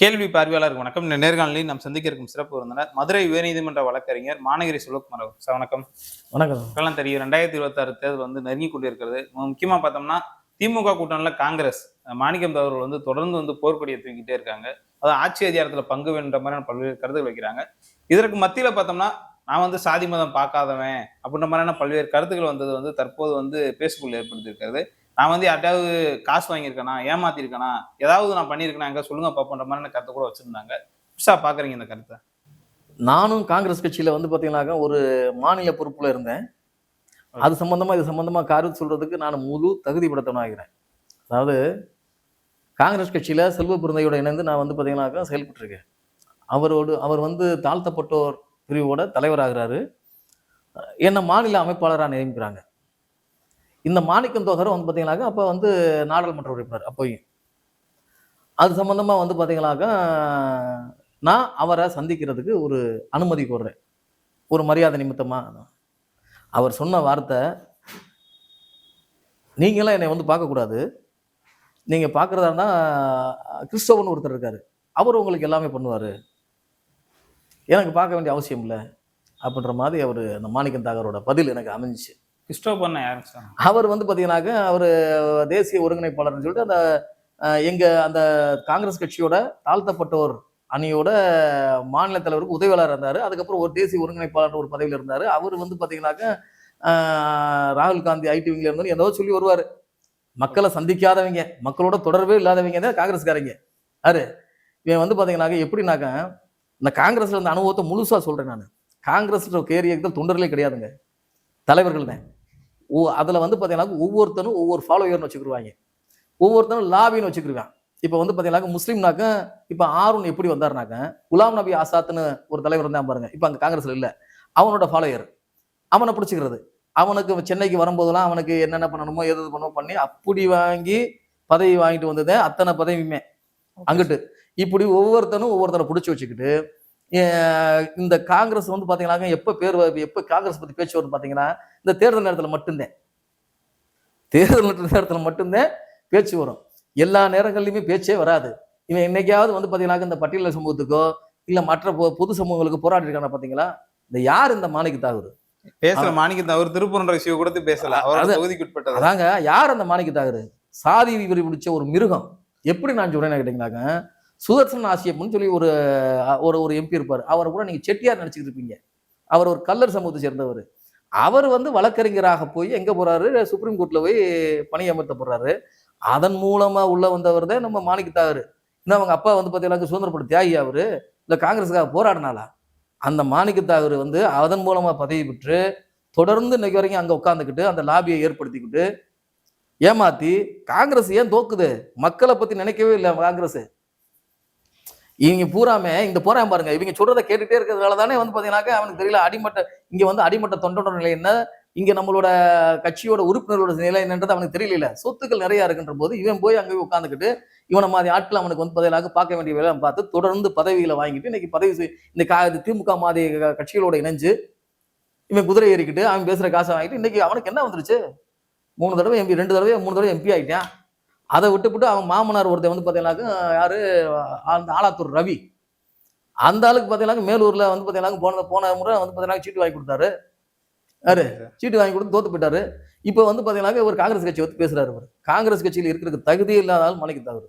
கேள்வி பார்வையாளருக்கு வணக்கம். இந்த நேர்காணலில் நாம் சந்திக்க இருக்கும் சிறப்பு விருந்தினர் மதுரை உயர்நீதிமன்ற வழக்கறிஞர் மாநகரி சுலோக்குமார் அவர். சார் வணக்கம். வணக்கம். இப்பெல்லாம் தெரியும் ரெண்டாயிரத்தி இருபத்தாறு தேர்தல் வந்து நெருங்கி கொண்டிருக்கிறது. மு- முக்கியமா பார்த்தோம்னா திமுக கூட்டணியில் காங்கிரஸ் மாணிக்கம் அவர்கள் வந்து தொடர்ந்து வந்து போர்க்கொடியை தூக்கிட்டே இருக்காங்க. அதாவது ஆட்சி அதிகாரத்துல பங்கு வேணுன்ற மாதிரியான பல்வேறு கருத்துக்கள் வைக்கிறாங்க. இதற்கு மத்தியில பார்த்தோம்னா நான் வந்து சாதி மதம் பார்க்காதவன் அப்படின்ற மாதிரியான பல்வேறு கருத்துக்கள் வந்தது வந்து தற்போது வந்து பேசுபொருள் ஏற்படுத்தியிருக்கிறது. நான் வந்து யார்ட்டையாவது காசு வாங்கியிருக்கேனா ஏமாத்திருக்கேனா ஏதாவது நான் பண்ணியிருக்கேனா எங்க சொல்லுங்க பாப்போன்ற மாதிரியான கருத்தை கூட வச்சிருந்தாங்க. புதுசா பாக்குறீங்க இந்த கருத்தை. நானும் காங்கிரஸ் கட்சியில வந்து பாத்தீங்கன்னாக்கா ஒரு மாநில பொறுப்புல இருந்தேன். அது சம்பந்தமா இது சம்பந்தமா கருத்து சொல்றதுக்கு நான் முழு தகுதி படுத்தவனாகிறேன் அதாவது காங்கிரஸ் கட்சியில செல்வ பிறந்தையோட இணைந்து நான் வந்து பாத்தீங்கன்னாக்கா செயல்பட்டு இருக்கேன் அவரோடு அவர் வந்து தாழ்த்தப்பட்டோர் பிரிவோட தலைவராகிறாரு. என்னை மாநில அமைப்பாளராக நியமிக்கிறாங்க. இந்த மாணிக்கம் தொகரை வந்து பார்த்தீங்கன்னாக்கா அப்போ வந்து நாடாளுமன்ற உறுப்பினர் அப்போயும். அது சம்மந்தமாக வந்து பார்த்தீங்கன்னாக்கா நான் அவரை சந்திக்கிறதுக்கு ஒரு அனுமதி கோர்றேன். ஒரு மரியாதை நிமித்தமாக அவர் சொன்ன வார்த்தை நீங்களாம் என்னை வந்து பார்க்கக்கூடாது. நீங்கள் பார்க்குறதா இருந்தால் கிறிஸ்தவன் ஒருத்தர் இருக்கார். அவர் உங்களுக்கு எல்லாமே பண்ணுவார். எனக்கு பார்க்க வேண்டிய அவசியம் இல்லை. அப்படின்ற மாதிரி அவர் அந்த மாணிக்கம் தாகரோட பதில் எனக்கு அமைஞ்சிச்சு. டிஸ்டர்ப் பண்ண யாருங்க சார் அவர் வந்து பார்த்தீங்கன்னாக்க அவர் தேசிய ஒருங்கிணைப்பாளர்னு சொல்லிட்டு அந்த எங்கள் அந்த காங்கிரஸ் கட்சியோட தாழ்த்தப்பட்டோர் அணியோட மாநில தலைவருக்கு உதவியாளர் இருந்தார். அதுக்கப்புறம் ஒரு தேசிய ஒருங்கிணைப்பாளர் ஒரு பதவியில் இருந்தார். அவர் வந்து பார்த்தீங்கன்னாக்க ராகுல் காந்தி ஐடி விங்கில் இருந்தாலும் ஏதோ சொல்லி வருவார். மக்களை சந்திக்காதவங்க மக்களோட தொடர்பே இல்லாதவங்க தான் காங்கிரஸ்காரங்க. யாரு? இவன் வந்து பார்த்தீங்கன்னாக்க எப்படின்னாக்க இந்த காங்கிரஸில் இருந்த அனுபவத்தை முழுசாக சொல்கிறேன் நான். காங்கிரஸ் கேரியர்கள் தொண்டர்களே கிடையாதுங்க. தலைவர்கள் தான் ஓ அதில் வந்து பார்த்தீங்கன்னா ஒவ்வொருத்தனும் ஒவ்வொரு ஃபாலோயர்னு வச்சுக்கிடுவாங்க ஒவ்வொருத்தனும் லாபின்னு வச்சுக்கிருவான் இப்போ வந்து பார்த்தீங்கன்னா முஸ்லீம்னாக்க இப்போ ஆருன் எப்படி வந்தாருனாக்க குலாம் நபி ஆசாத்னு ஒரு தலைவர் இருந்தான் பாருங்க. இப்போ அங்கே காங்கிரஸ்ல இல்லை. அவனோட ஃபாலோயர் அவனை பிடிச்சிக்கிறது. அவனுக்கு சென்னைக்கு வரும்போதெல்லாம் அவனுக்கு என்னென்ன பண்ணணுமோ எது பண்ணணுமோ பண்ணி அப்படி வாங்கி பதவி வாங்கிட்டு வந்ததே அத்தனை பதவியுமே. அங்கிட்டு இப்படி ஒவ்வொருத்தனும் ஒவ்வொருத்தனை பிடிச்சி வச்சுக்கிட்டு இந்த காங்கிரஸ் வந்து பார்த்தீங்கன்னாக்க எப்போ பேர் எப்போ காங்கிரஸ் பற்றி பேச்சு வரும்னு பார்த்தீங்கன்னா இந்த தேர்தல் நேரத்தில் மட்டும்தான். தேர்தல் நேரத்தில் மட்டும்தான் பேச்சு வரும். எல்லா நேரங்கள்லையுமே பேச்சே வராது. இவன் என்னைக்காவது வந்து பார்த்தீங்கன்னா இந்த பட்டியல சமூகத்துக்கோ இல்லை மற்ற பொ- பொது சமூகங்களுக்கு போராடி இருக்கான பார்த்தீங்களா இந்த யார் இந்த மாணிக்க தாகூர்? பேசல மாணிக்கத்தை அவர் திருப்பூர்ன்ற விஷயம் கொடுத்து பேசல. தொகுதிக்கு உட்பட்டது. அதாங்க யார் அந்த மாணிக்க தாகூர்? சாதி விவரி பிடிச்ச ஒரு மிருகம். எப்படி நான் சொல்றேன்னு கேட்டீங்கன்னாக்க சுதர்சன் ஆசியப்னு சொல்லி ஒரு ஒரு ஒரு எம்பி இருப்பார். அவரை கூட நீங்கள் செட்டியார் நினச்சிக்கிட்டு இருப்பீங்க. அவர் ஒரு கல்லர் சமூகத்தை சேர்ந்தவர். அவர் வந்து வழக்கறிஞராக போய் எங்கே போகிறாரு சுப்ரீம் கோர்ட்டில் போய் பணியமர்த்தப்படுறாரு அதன் மூலமாக உள்ளே வந்தவர் தான் நம்ம மாணிக்கத்தாவர் இன்னும் அவங்க அப்பா வந்து பார்த்தீங்கன்னா சுதந்திரப்பட தியாகி அவர்? இல்லை காங்கிரஸுக்காக போராடினாலா அந்த மாணிக்கதாவர் வந்து அதன் மூலமாக பதவி பெற்று தொடர்ந்து இன்னைக்கு வரைக்கும் அங்கே உட்காந்துக்கிட்டு அந்த லாபியை ஏற்படுத்திக்கிட்டு ஏமாத்தி காங்கிரஸ் ஏன் தோக்குது? மக்களை பத்தி நினைக்கவே இல்லை காங்கிரஸ். இவங்க பூராமே இந்த போறான் பாருங்க. இவங்க சொல்றதை கேட்டுட்டே இருக்கிறதுனால தானே வந்து பாத்தீங்கன்னாக்க அவனுக்கு தெரியல அடிமட்ட இங்க வந்து அடிமட்ட தொண்டனோட நிலை என்ன? இங்க நம்மளோட கட்சியோட உறுப்பினரோட நிலை என்னன்றது அவனுக்கு தெரியல சொத்துக்கள் நிறைய இருக்குன்ற போது இவன் போய் அங்கே உட்காந்துக்கிட்டு இவனை மாதிரி ஆட்கள் அவனுக்கு வந்து பதிலாக பார்க்க வேண்டிய வேலை பார்த்து தொடர்ந்து பதவிகளை வாங்கிட்டு இன்னைக்கு பதவி இந்த கா திமுக மாதிரி கட்சிகளோட இணைஞ்சு இவன் குதிரை ஏறிக்கிட்டு அவன் பேசுற காசை வாங்கிட்டு இன்னைக்கு அவனுக்கு என்ன வந்துருச்சு? மூணு தடவை எம்பி ரெண்டு தடவை மூணு தடவை எம்பி ஆயிட்டான். அதை விட்டுவிட்டு அவன் மாமனார் ஒருத்தர் வந்து பார்த்தீங்கன்னாக்க யார்? அந்த ஆலாத்தூர் ரவி. அந்த ஆளுக்கு பார்த்தீங்கன்னா மேலூரில் வந்து பார்த்தீங்கன்னா போன போன முறை வந்து பார்த்தீங்கன்னா சீட்டு வாங்கி கொடுத்தாரு. யாரு? சீட்டு வாங்கி கொடுத்து தோத்து போயிட்டாரு. இப்போ வந்து பார்த்தீங்கன்னா ஒரு காங்கிரஸ் கட்சி வந்து பேசுகிறாரு அவர் காங்கிரஸ் கட்சியில் இருக்கிறதுக்கு தகுதி இல்லாத ஆள் தவறு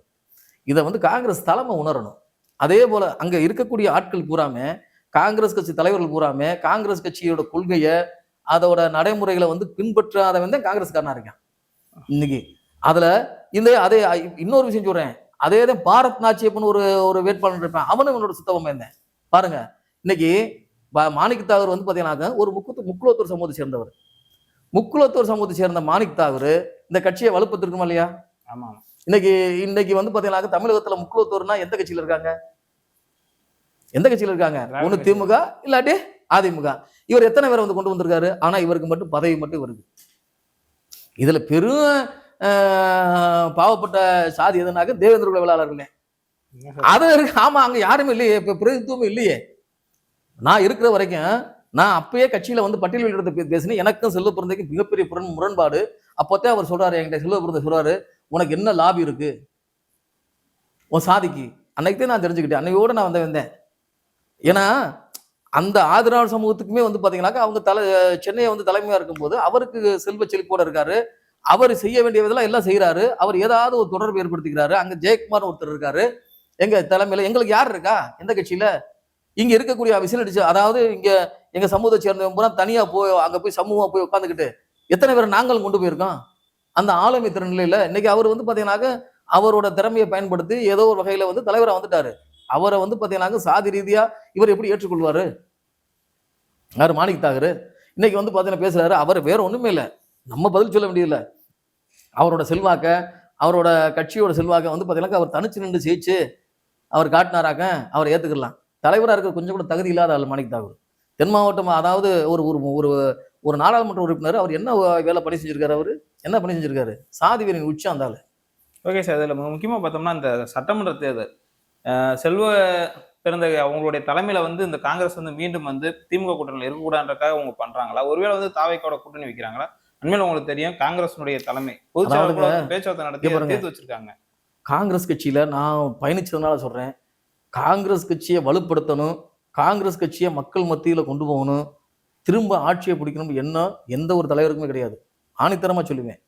இதை வந்து காங்கிரஸ் தலைமை உணரணும். அதே போல் அங்கே இருக்கக்கூடிய ஆட்கள் பூராமே காங்கிரஸ் கட்சி தலைவர்கள் பூராமே காங்கிரஸ் கட்சியோட கொள்கையை அதோட நடைமுறைகளை வந்து பின்பற்றாதவன் தான் காங்கிரஸ்காரனாக இருக்கான். இன்னைக்கு அதுல இந்த அதே இன்னொரு விஷயம் சொல்றேன். அதே தான் பாரத் நாச்சியப்பன் ஒரு ஒரு வேட்பாளர் இருப்பேன். அவனும் என்னோட சுத்தவமே இருந்தேன் பாருங்க. இன்னைக்கு மாணிக் தாகூர் வந்து பாத்தீங்கன்னாக்க ஒரு முக்குத்து முக்குலத்தூர் சமூகத்தை சேர்ந்தவர். முக்குலத்தூர் சமூகத்தை சேர்ந்த மாணிக் தாகூர் இந்த கட்சியை வலுப்பத்திருக்குமா இல்லையா? ஆமா. ஆமா. இன்னைக்கு இன்னைக்கு வந்து பாத்தீங்கன்னா தமிழகத்துல முக்குலத்தூர்னா எந்த கட்சியில இருக்காங்க? எந்த கட்சியில இருக்காங்க? கட்சி. திமுக இல்லாட்டி அதிமுக. இவர் எத்தனை பேரை வந்து கொண்டு வந்திருக்காரு? ஆனா இவருக்கு மட்டும் பதவி மட்டும் வருது இதுல பெரும் பாவப்பட்ட சாதி எதுனாக்க தேவேந்திர குல வேளாளர்களே. அது ஆமா அங்க யாருமே இல்லையே. இப்ப பிரதித்துவம் இல்லையே. நான் இருக்கிற வரைக்கும் நான் அப்பயே கட்சியில வந்து பட்டியல் வெளியிடத்தை பேசினேன். எனக்கும் செல்வ பிறந்தைக்கும் மிகப்பெரிய புரண் முரண்பாடு. அப்போத்தே அவர் சொல்றாரு என்கிட்ட செல்வ பிறந்த சொல்றாரு உனக்கு என்ன லாபி இருக்கு? உன் சாதிக்கு. அன்னைக்கு நான் தெரிஞ்சுக்கிட்டேன். அன்னையோட நான் வந்து வந்தேன். ஏன்னா அந்த ஆதிராவிட சமூகத்துக்குமே வந்து பாத்தீங்கன்னாக்கா அவங்க தலை சென்னையை வந்து தலைமையா இருக்கும்போது அவருக்கு செல்வ செழிப்போட இருக்காரு. அவர் செய்ய வேண்டியதெல்லாம் எல்லாம் செய்கிறாரு அவர் ஏதாவது ஒரு தொடர்பு ஏற்படுத்திக்கிறாரு. அங்கே ஜெயக்குமார் ஒருத்தர் இருக்காரு. எங்க தலைமையில் எங்களுக்கு யார் இருக்கா? எந்த கட்சியில? இங்க இருக்கக்கூடிய விசில் அடிச்சு அதாவது இங்க எங்க சமூகத்தை சேர்ந்தவங்க பூரா தனியா போய் அங்க போய் சமூகமா போய் உட்காந்துக்கிட்டு எத்தனை பேர் நாங்களும் கொண்டு போயிருக்கோம்? அந்த ஆளுமை திறநிலையில இன்னைக்கு அவர் வந்து பாத்தீங்கன்னாக்க அவரோட திறமையை பயன்படுத்தி ஏதோ ஒரு வகையில வந்து தலைவராக வந்துட்டாரு. அவரை வந்து பாத்தீங்கன்னாக்க சாதி ரீதியா இவர் எப்படி ஏற்றுக்கொள்வாரு? யாரு? மாணிக் தாகரு. இன்னைக்கு வந்து பாத்தீங்கன்னா பேசுறாரு. அவர் வேற ஒண்ணுமே இல்லை. நம்ம பதில் சொல்ல வேண்டியதில்லை. அவரோட செல்வாக்க அவரோட கட்சியோட செல்வாக்க வந்து பார்த்தீங்கன்னா அவர் தனிச்சு நின்று ஜெயிச்சு அவர் காட்டினாராக்க அவர் ஏற்றுக்கலாம் தலைவராக இருக்க கொஞ்சம் கூட தகுதி இல்லாத ஆள் மாணிக் தாகூர். தென் மாவட்டம் அதாவது ஒரு ஒரு ஒரு ஒரு நாடாளுமன்ற உறுப்பினர் அவர் என்ன வேலை பணி செஞ்சிருக்காரு அவர்? என்ன பணி செஞ்சிருக்காரு? சாதி வெறியின் உச்சம் அந்த ஆள். ஓகே சார் இதில் முக்கியமாக பார்த்தோம்னா இந்த சட்டமன்ற தேர்தல். செல்வ பிறந்த அவங்களுடைய தலைமையில வந்து இந்த காங்கிரஸ் வந்து மீண்டும் வந்து திமுக கூட்டணியில் இருக்கக்கூடாதுன்றக்காக அவங்க பண்றாங்களா? ஒருவேளை வந்து தாவைக்கோட கூட்டணி வைக்கிறாங்களா? உண்மையில உங்களுக்கு தெரியும் காங்கிரஸினுடைய தலைமை. பொதுச்செயலாளர் பேச்சுவார்த்தை நடத்தி. தீர்த்து வச்சிருக்காங்க. காங்கிரஸ் கட்சியில நான் பயணிச்சதுனால சொல்றேன். காங்கிரஸ் கட்சியை வலுப்படுத்தணும் காங்கிரஸ் கட்சியை மக்கள் மத்தியில கொண்டு போகணும் திரும்ப ஆட்சியை பிடிக்கணும் எண்ணம் எந்த ஒரு தலைவருக்குமே கிடையாது. ஆணித்தரமா சொல்லுவேன்.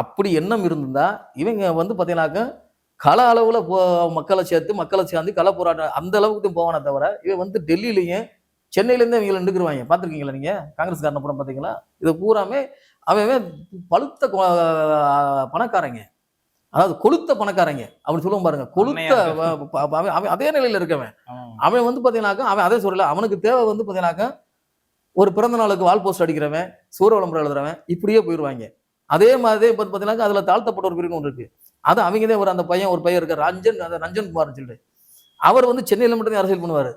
அப்படி எண்ணம் இருந்தா இவங்க வந்து பாத்தீங்கன்னாக்க கள அளவுல போ மக்களை சேர்த்து மக்களை சேர்ந்து கள போராட்டம் அந்த அளவுக்கு போவானே தவிர இவன் வந்து டெல்லியிலையும் சென்னையிலேருந்து இவங்களை நின்றுக்குருவாங்க. பார்த்துருக்கீங்களா நீங்க? காங்கிரஸ்காரனை படம் பார்த்தீங்களா இது பூராமே அவன் பழுத்த பணக்காரங்க. அதாவது கொளுத்த பணக்காரங்க. அப்படி சொல்லுவோம் பாருங்க. கொளுத்த அவன் அவன் அதே நிலையில இருக்கவன். அவன் வந்து பாத்தீங்கன்னாக்கா அவன் அதே சொல்லல அவனுக்கு தேவை வந்து பாத்தீங்கன்னாக்கா ஒரு பிறந்த நாளுக்கு வால் போஸ்ட் அடிக்கிறவன் சூர விளம்பரம் எழுதுறவன் இப்படியே போயிடுவாங்க அதே மாதிரி இப்போ பாத்தீங்கன்னாக்கா அதுல தாழ்த்தப்பட்ட ஒரு பிரிவு ஒன்று இருக்கு. அது அவங்க தான் ஒரு அந்த பையன் ஒரு பையன் இருக்கார் ரஞ்சன் அந்த ரஞ்சன் குமார்னு சொல்லிட்டு. அவர் வந்து சென்னையில மட்டும் அரசியல் பண்ணுவாரு.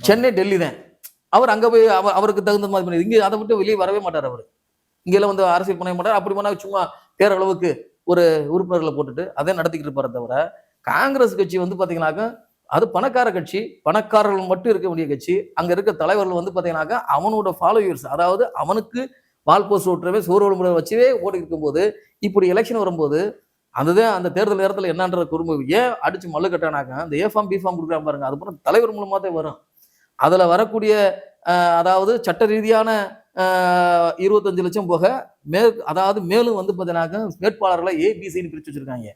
சென்னை டெல்லி தான் அவர் அங்க போய் அவர் அவருக்கு தகுந்த மாதிரி பண்ணி இங்க அதை விட்டு வெளியே வரவே மாட்டார் அவர். இங்கெல்லாம் வந்து அரசியல் பண்ண மாட்டார். அப்படி போனால் சும்மா பேரளவுக்கு ஒரு உறுப்பினர்களை போட்டுட்டு அதை நடத்திக்கிட்டு இருப்பாரே தவிர காங்கிரஸ் கட்சி வந்து பார்த்தீங்கன்னாக்கா அது பணக்கார கட்சி பணக்காரர்கள் மட்டும் இருக்க வேண்டிய கட்சி. அங்கே இருக்க தலைவர்கள் வந்து பார்த்தீங்கன்னாக்கா அவனோட ஃபாலோயர்ஸ் அதாவது அவனுக்கு வால் போஸ்ட் ஓட்டுறவே சோறு விளம்பரம் வச்சவே ஓடி இருக்கும்போது இப்படி எலெக்ஷன் வரும்போது அதுதான் அந்த தேர்தல் நேரத்தில் என்னன்ற குறும்பு ஏன் அடிச்சு மல்லு கட்டானாக்கா அந்த ஏ ஃபார்ம் பி ஃபார்ம் கொடுக்குறாங்க பாருங்க அது தலைவர் மூலமாக தான் வரும். அதில் வரக்கூடிய அதாவது சட்ட ரீதியான இருபத்தஞ்சு லட்சம் போக மே அதாவது மேலும் வந்து பார்த்தீங்கன்னாக்கா வேட்பாளர்களை ஏபிசின்னு பிரித்து வச்சுருக்காங்க.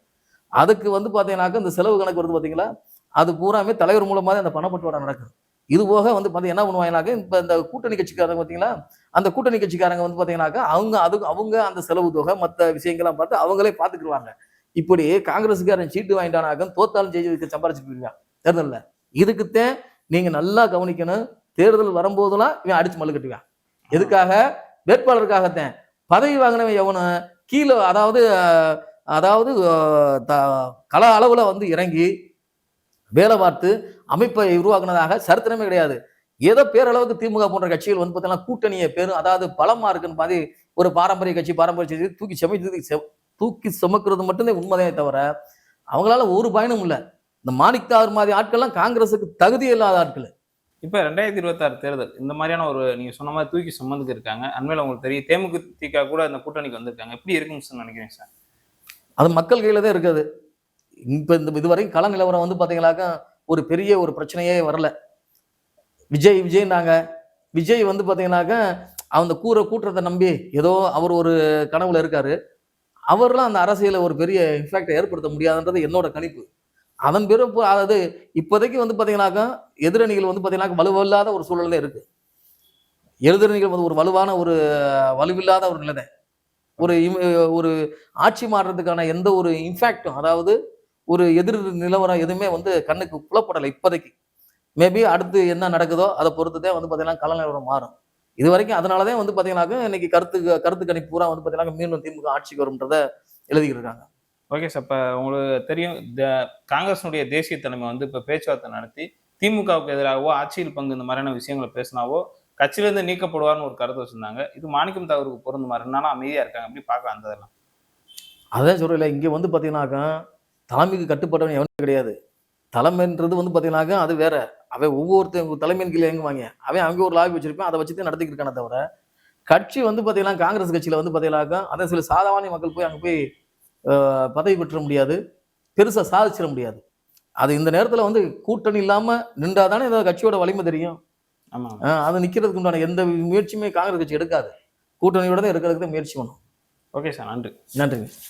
அதுக்கு வந்து பார்த்தீங்கன்னாக்கா இந்த செலவு கணக்கு வருது பார்த்தீங்களா? அது பூராமே தலைவர் மூலமாக தான் அந்த பணப்பட்டுவாடா நடக்குது. இது போக வந்து பார்த்தீங்கன்னா என்ன பண்ணுவாங்கனாக்க இப்போ இந்த கூட்டணி கட்சிக்காரங்க பார்த்தீங்களா? அந்த கூட்டணி கட்சிக்காரங்க வந்து பார்த்தீங்கன்னாக்கா அவங்க அதுக்கு அவங்க அந்த செலவு தொகை மற்ற விஷயங்கள்லாம் பார்த்து அவங்களே பார்த்துக்குருவாங்க. இப்படி காங்கிரஸுக்காரன் சீட்டு வாங்கிட்டானாக்க தோத்தாலும் ஜெயிச்சு சம்பாரிச்சு போயிருக்கான் தேர்தலில்? இதுக்குத்தான் நீங்கள் நல்லா கவனிக்கணும். தேர்தல் வரும்போதெல்லாம் இவன் அடிச்சு மல்லு கட்டுவான் எதுக்காக? வேட்பாளருக்காகத்தான். பதவி வாங்கினவன் எவனும் கீழே அதாவது அதாவது த- கல அளவில் வந்து இறங்கி வேலை பார்த்து அமைப்பை உருவாக்குனதாக சரித்திரமே கிடையாது. ஏதோ பேரளவுக்கு திமுக போன்ற கட்சிகள் வந்து பார்த்தீங்கன்னா கூட்டணியை பேரும் அதாவது பலமா இருக்குன்னு பாதி ஒரு பாரம்பரிய கட்சி பாரம்பரிய கட்சி தூக்கி செமை தூக்கி தூக்கி சுமக்கிறது மட்டும்தான் உண்மைதே தவிர அவங்களால ஒரு பயனும் இல்லை. இந்த மாணிக் தாவர் மாதிரி ஆட்கள்லாம் காங்கிரஸுக்கு தகுதி இல்லாத ஆட்கள். இப்போ ரெண்டாயிரத்தி இருபத்தாறு தேர்தல் இந்த மாதிரியான ஒரு நீங்கள் சொன்ன மாதிரி தூக்கி சுமந்துக்கு இருக்காங்க அண்மையில் உங்களுக்கு தெரியும் தேமுதிக கூட அந்த கூட்டணிக்கு வந்திருக்காங்க. எப்படி இருக்குன்னு சொல்லி நினைக்கிறேன் சார் அது மக்கள் கையில் தான் இருக்குது. இப்போ இந்த இதுவரை கள நிலவரம் வந்து பாத்தீங்கன்னாக்கா ஒரு பெரிய ஒரு பிரச்சனையே வரல. விஜய் விஜய்னாங்க. விஜய் வந்து பாத்தீங்கன்னாக்கா அந்த கூரை கூட்டுறதை நம்பி ஏதோ அவர் ஒரு கனவுல இருக்காரு. அவர்லாம் அந்த அரசியலை ஒரு பெரிய இம்பாக்டை ஏற்படுத்த முடியாதுன்றது என்னோட கணிப்பு. அதன் பிறப்பு அதாவது இப்போதைக்கு வந்து பார்த்தீங்கன்னாக்கா எதிரணிகள் வந்து பாத்தீங்கன்னாக்கா வலுவில்லாத ஒரு சூழல்ல இருக்கு. எதிரணிகள் வந்து ஒரு வலுவான ஒரு வலுவில்லாத ஒரு நிலை ஒரு இம்- ஒரு ஆட்சி மாறுறதுக்கான எந்த ஒரு இன்ஃபேக்டும் அதாவது ஒரு எதிர் நிலவரம் எதுவுமே வந்து கண்ணுக்கு புலப்படலை இப்போதைக்கு. மேபி அடுத்து என்ன நடக்குதோ அதை பொறுத்து தான் வந்து பார்த்தீங்கன்னா கள நிலவரம் மாறும். இது வரைக்கும் அதனால தான் வந்து பார்த்தீங்கன்னாக்கா இன்னைக்கு கருத்து கருத்து கணிப்பு பூரா வந்து பார்த்தீங்கன்னா மீண்டும் திமுக ஆட்சிக்கு வரும்ன்றதை எழுதிக்கிட்டு இருக்காங்க. ஓகே சார் இப்போ உங்களுக்கு தெரியும் த- காங்கிரஸினுடைய தேசிய தலைமை வந்து இப்போ பேச்சுவார்த்தை நடத்தி திமுகவுக்கு எதிராகவோ ஆட்சியில் பங்கு இந்த மாதிரியான விஷயங்களை பேசினாவோ கட்சியிலேருந்து நீக்கப்படுவார்னு ஒரு கருத்து வச்சுருந்தாங்க. இது மாணிக்கம் தாகூருக்கு பொருந்து ரெண்டு இருந்தாலும் அமைதியாக இருக்காங்க அப்படி பார்க்கலாம் அந்த இதெல்லாம் அதான் சொல்றேன் இங்கே வந்து பார்த்தீங்கன்னாக்கா தலைமைக்கு கட்டுப்பட்டவன் எவனும் கிடையாது. தலைமைன்றது வந்து பார்த்தீங்கன்னாக்கா அது வேற. அவன் ஒவ்வொருத்தன் தலைமையின் கீழே இயங்குவாங்க. அவன் அங்கே ஒரு லாபி வச்சிருப்பான் அதை வச்சு தான் நடத்திக்கிட்டு இருக்கானே தவிர கட்சி வந்து பார்த்தீங்கன்னா காங்கிரஸ் கட்சியில் வந்து பார்த்தீங்கன்னாக்கா அதை சில சாதாரண மக்கள் போய் அங்கே போய் பதவி பெற்ற முடியாது. பெருசாக சாதிச்சிட முடியாது. அது இந்த நேரத்துல வந்து கூட்டணி இல்லாம நின்றாதானே இந்த கட்சியோட வலிமை தெரியும். அது நிக்கிறதுக்கு உண்டான எந்த முயற்சியுமே காங்கிரஸ் கட்சி எடுக்காது. கூட்டணியோட தான் இருக்கிறதுக்கு தான் முயற்சி பண்ணும். ஓகே சார் நன்றி. நன்றிங்க.